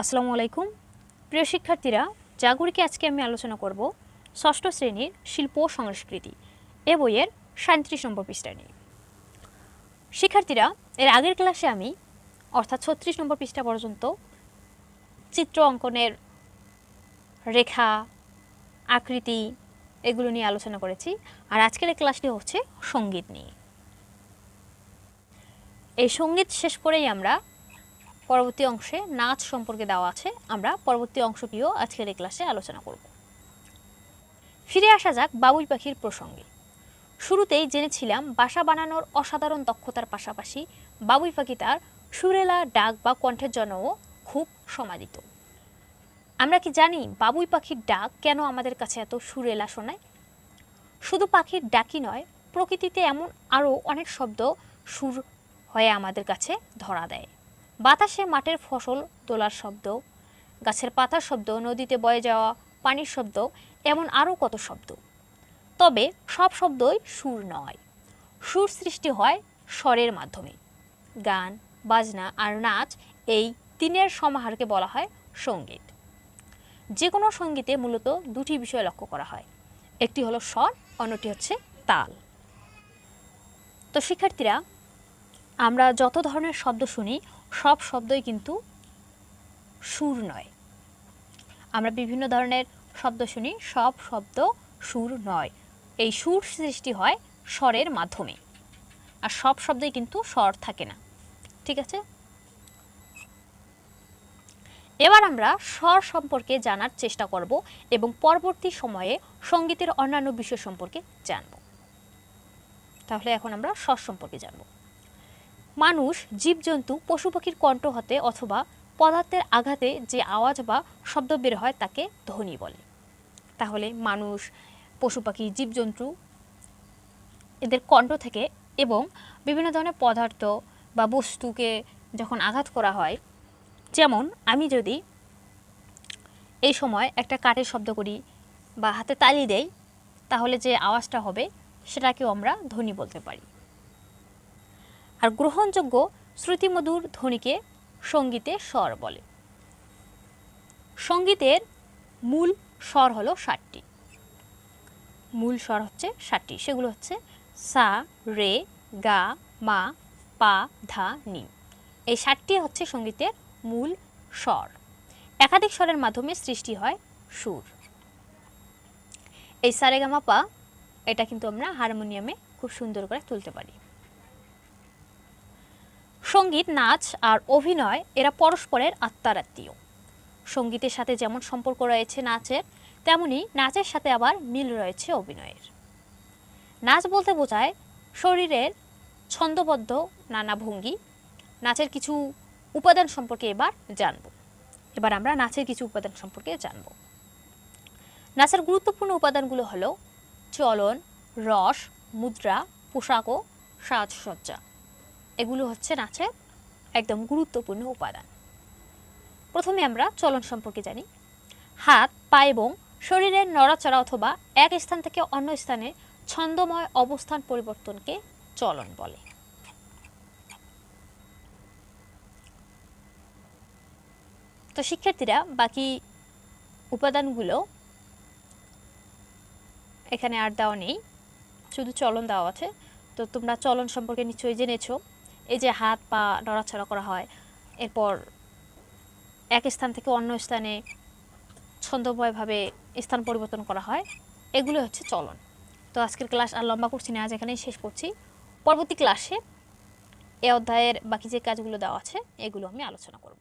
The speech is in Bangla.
আসসালামু আলাইকুম। প্রিয় শিক্ষার্থীরা, জাগরিকে আজকে আমি আলোচনা করব ষষ্ঠ শ্রেণির শিল্প ও সংস্কৃতি এ বইয়ের সাঁত্রিশ নম্বর পৃষ্ঠা নিয়ে। শিক্ষার্থীরা, এর আগের ক্লাসে আমি, অর্থাৎ ছত্রিশ নম্বর পৃষ্ঠা পর্যন্ত, চিত্র অঙ্কনের রেখা, আকৃতি এগুলো নিয়ে আলোচনা করেছি। আর আজকের এই ক্লাসটি হচ্ছে সংগীত নিয়ে। এই সংগীত শেষ করেই আমরা পরবর্তী অংশে নাচ সম্পর্কে দেওয়া আছে। আমরা পরবর্তী অংশটিও আজকের এই ক্লাসে আলোচনা করব। ফিরে আসা যাক বাবুই পাখির প্রসঙ্গে। শুরুতেই জেনেছিলাম বাসা বানানোর অসাধারণ দক্ষতার পাশাপাশি বাবুই পাখি তার সুরেলা ডাক বা কণ্ঠের জন্যও খুব সমাদিত। আমরা কি জানি বাবুই পাখির ডাক কেন আমাদের কাছে এত সুরেলা শোনায়? শুধু পাখির ডাকই নয়, প্রকৃতিতে এমন আরও অনেক শব্দ সুর হয়ে আমাদের কাছে ধরা দেয়। বাতাসে মাঠের ফসল তোলার শব্দ, গাছের পাতার শব্দ, নদীতে বয়ে যাওয়া পানির শব্দ, এমন আরও কত শব্দ। তবে সব শব্দই সুর নয়। সুর সৃষ্টি হয় স্বরের মাধ্যমে। গান, বাজনা আর নাচ এই তিনের সমাহারকে বলা হয় সংগীত। যে কোনো সঙ্গীতে মূলত দুটি বিষয় লক্ষ্য করা হয়। একটি হলো স্বর, অন্যটি হচ্ছে তাল। তো শিক্ষার্থীরা আমরা যত ধরনের শব্দ শুনি, সব শব্দই কিন্তু সুর নয়। আমরা বিভিন্ন ধরনের শব্দ শুনি, সব শব্দ সুর নয়। এই সুর সৃষ্টি হয় স্বরের মাধ্যমে। আর সব শব্দই কিন্তু স্বর থাকে না। ঠিক আছে? এবার আমরা স্বর সম্পর্কে জানার চেষ্টা করব এবং পরবর্তী সময়ে সঙ্গীতের অন্যান্য বিষয় সম্পর্কে জানব। তাহলে এখন আমরা স্বর সম্পর্কে জানব। মানুষ, জীবজন্তু, পশু পাখির কণ্ঠ হতে অথবা পদার্থের আঘাতে যে আওয়াজ বা শব্দ বের হয় তাকে ধ্বনি বলে। তাহলে মানুষ, পশু পাখি, জীবজন্তু এদের কণ্ঠ থেকে এবং বিভিন্ন ধরনের পদার্থ বা বস্তুকে যখন আঘাত করা হয়, যেমন আমি যদি এই সময় একটা কাঠের শব্দ করি বা হাতে তালি দেই, তাহলে যে আওয়াজটা হবে সেটাকেও আমরা ধ্বনি বলতে পারি। আর গ্রহণযোগ্য শ্রুতিমধুর ধ্বনিকে সঙ্গীতে স্বর বলে। সঙ্গীতের মূল স্বর হলো ষাটটি। মূল স্বর হচ্ছে ষাটটি, সেগুলো হচ্ছে সা, রে, গা, মা, পা, ধা, নি। এই ষাটটি হচ্ছে সঙ্গীতের মূল স্বর। একাধিক স্বরের মাধ্যমে সৃষ্টি হয় সুর। এই সারেগামা পা, এটা কিন্তু আমরা হারমোনিয়ামে খুব সুন্দর করে তুলতে পারি। সংগীত, নাচ আর অভিনয় এরা পরস্পরের আত্মার আত্মীয় সঙ্গীতের সাথে যেমন সম্পর্ক রয়েছে নাচের, তেমনি নাচের সাথে আবার মিল রয়েছে অভিনয়ের। নাচ বলতে বোঝায় শরীরের ছন্দবদ্ধ নানা ভঙ্গি। নাচের কিছু উপাদান সম্পর্কে এবার জানব। এবার আমরা নাচের কিছু উপাদান সম্পর্কে জানব। নাচের গুরুত্বপূর্ণ উপাদানগুলো হলো চলন, রস, মুদ্রা পোশাক ও সাজসজ্জা। এগুলো হচ্ছে নাচের একদম গুরুত্বপূর্ণ উপাদান। প্রথমে আমরা চলন সম্পর্কে জানি। হাত, পা এবং শরীরের নড়াচড়া অথবা এক স্থান থেকে অন্য স্থানে ছন্দময় অবস্থান পরিবর্তনকে চলন বলে। তো শিক্ষার্থীরা বাকি উপাদানগুলো এখানে আর দেওয়া নেই, শুধু চলন দেওয়া আছে। তো তোমরা চলন সম্পর্কে নিশ্চয়ই জেনেছো। এই যে হাত পা নড়াচড়া করা হয়, এরপর এক স্থান থেকে অন্য স্থানে ছন্দময়ভাবে স্থান পরিবর্তন করা হয়, এগুলো হচ্ছে চলন। তো আজকের ক্লাস আর লম্বা করছি না, আজ এখানেই শেষ করছি। পরবর্তী ক্লাসে এ অধ্যায়ের বাকি যে কাজগুলো দেওয়া আছে, এগুলো আমি আলোচনা করব।